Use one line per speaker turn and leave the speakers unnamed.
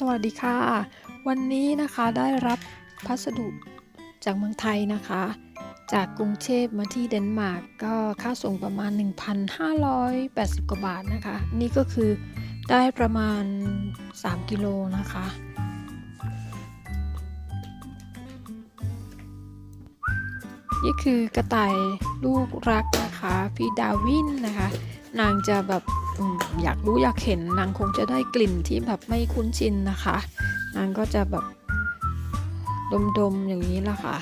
สวัสดีค่ะ วันนี้นะคะได้รับพัสดุจากเมืองไทยนะคะ จากกรุงเทพมาที่เดนมาร์กก็ค่าส่งประมาณ 1,580 กว่าบาทนะคะ นี่ก็คือได้ประมาณ 3 กิโลนะคะ นี่คือกระต่ายลูกรัก นะคะ พี่ดาวินนะคะ นางจะแบบอมอยากรู้อยากเห็นนางคงจะได้กลิ่นที่แบบไม่คุ้นชินนะคะ นางก็จะแบบดมๆอย่างนี้ละค่ะ